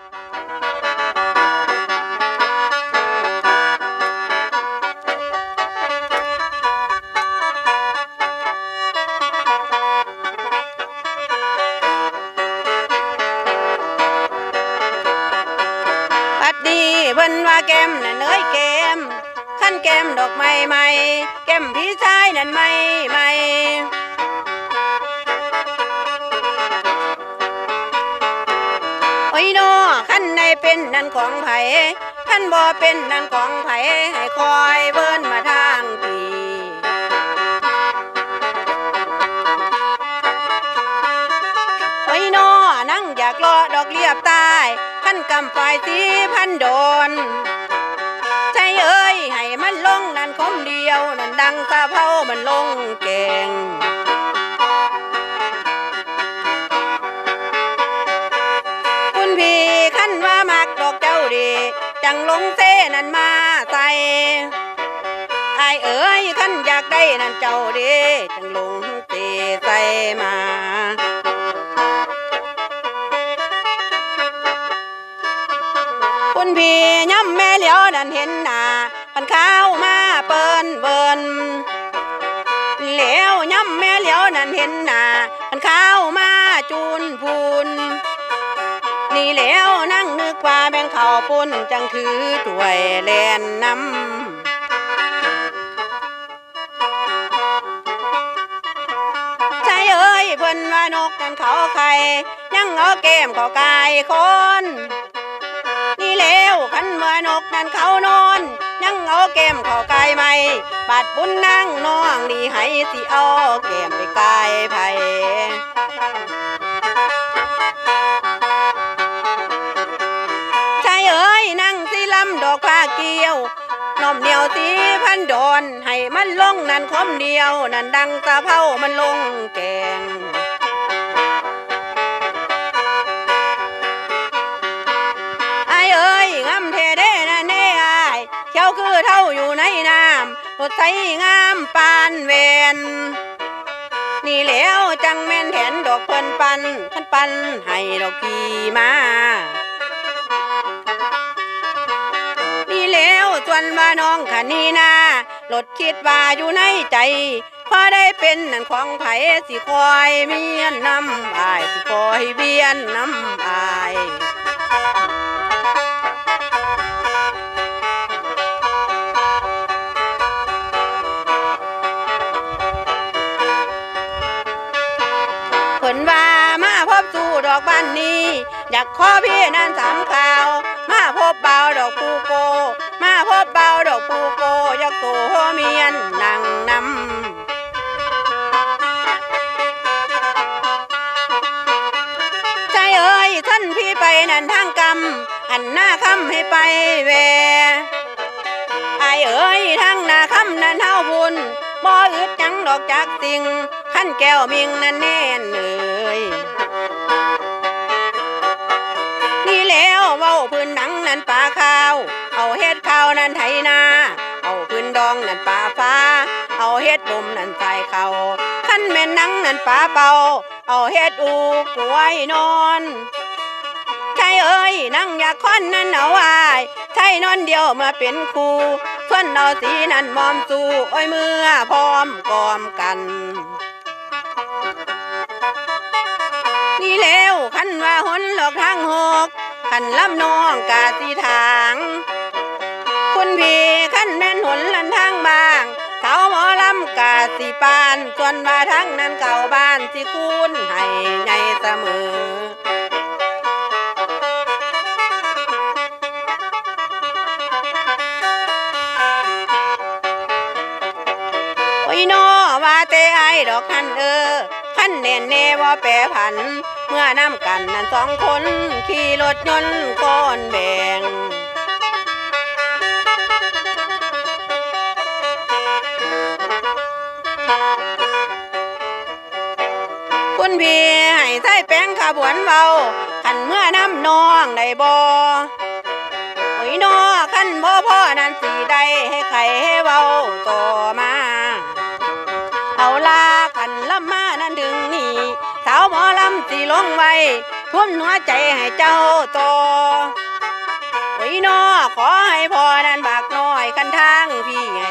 ปัดดีเพิ่นว่าแก้มน่ะเนยแก้มขั้นแก้มดอกไม้ใหม่แก้มพี่ชายนั่นไม่ใหม่ นั่นของไผขั้นบ่เป็นนั่นของไผให้คอยเบิ่นมาทางปีโอ้นอนั่งอยากรอดอกเลียบตายขั้นกำปลายสีพันโดนใจเอ้ยให้มันลงนั่นคมเดียวนั่นดังตาเผามันลงเก่ง ดี จังลงเซนันมาใส่ไอเอ้ยขั้นอยากได้นั่นเจ้าดี จังลงเซใส่มาคุณพี่ย่ำแม่เหลียวนั่นเห็นหน้าพันข้าวมาเปิ้นเบิ่นเหลียวย่ำแม่เหลียวนั่นเห็นหน้าพันข้าวมาจูนพูนนี่เหลียวนั่งนึ กว่าแบ่งข้าปุ้นจังถือถ้วยแลนน้ำใจเอ้ยเพิ่นว่านกนั่นเขาไข่ยังเอาแก้มเขากายคนนี่แล้วขันเมื่อนกนั่นเขานอน ยังเอาแก้มเขอกายไม่บาดบุญนั่งน้องนี่ให้สิเอาแก้มไปกายไผ เกี้ยวน้อมเหนียวสีพันดอนให้มันลงนั่นคมเดียว นั่นดังตาเผามันลงแกงไอ้เอ้ยงามเทเด้นะเน่ไอ้ายเขียวคือเท่าอยู่ในน้ำรถใสงามปานเวนนี่แล้วจังแม่นแถนดอกเพิ่นปันขันปันให้ดอกกีมา วนว่าน้องขันนี่นารถคิดว่าอยู่ในใจพอได้เป็นนั่นของไผสิคอยเมียนน้ำอายสิคอยเบียนน้ำอายเพิ่นว่า ดอกบ้านนี้ อยากขอพี่นั่นสามข่าว มาพบเบาดอกปูโก มาพบเบาดอกปูโกอยากโตเมียนนั่งนำใจเอ้ยท่านพี่ไปนั่นทางกำอันหน้าคำให้ไปแวไอเอ้ยทั้งหน้าคำนั้นเฮาบุญบ่อึดหยังดอกจากสิ่งขั้นแก้วมิงนั่นแน่ ดองนั่นป่าฟ้า เอาเฮ็ดบ่มนั่นใส่เขาขั้นแม่นนังนั่นป่าเป่า เอาเฮ็ดอูกล้วยนอนใช่เอ้ยนั่งอยากค้อนนั่นเอาไว้ใช่นอนเดียวมาเป็นครูส่วนเอาสีนั่นมอมสู่โอ้ยเมื่อพร้อมกอมกันนี่แล้วขันว่าหนหลอกทางหกขันลำน้องกาสีทาง คุณพี่ขันแม่นหน กาสีปานส่วนว่าทั้งนั้นเก่าบ้านสิคูณให้ใหญ่เสมอโอ้ยนอว่าแต่ไอดอกคันเออคันแน่แน่ว่าแปรผัน เมื่อน้ำกันนั่นสองคน ขี่รถยนต์ก้อนแบ่ง คุณพี่ให้ใส่แป้งขบวนเบาขันเมื่อน้ำน้องได้บ่โอ้ยนอขันบ่พ่อนั้นสีได้ให้ใครให้เว้าต่อมา เอาลาขันลำมานั้นถึงนี่สาวหมอลำสีลงไว้ทุ่มหัวใจให้เจ้าต่อโอ้ยนอขอให้พ่อนั้นบักน้อยคันทางพี่ให้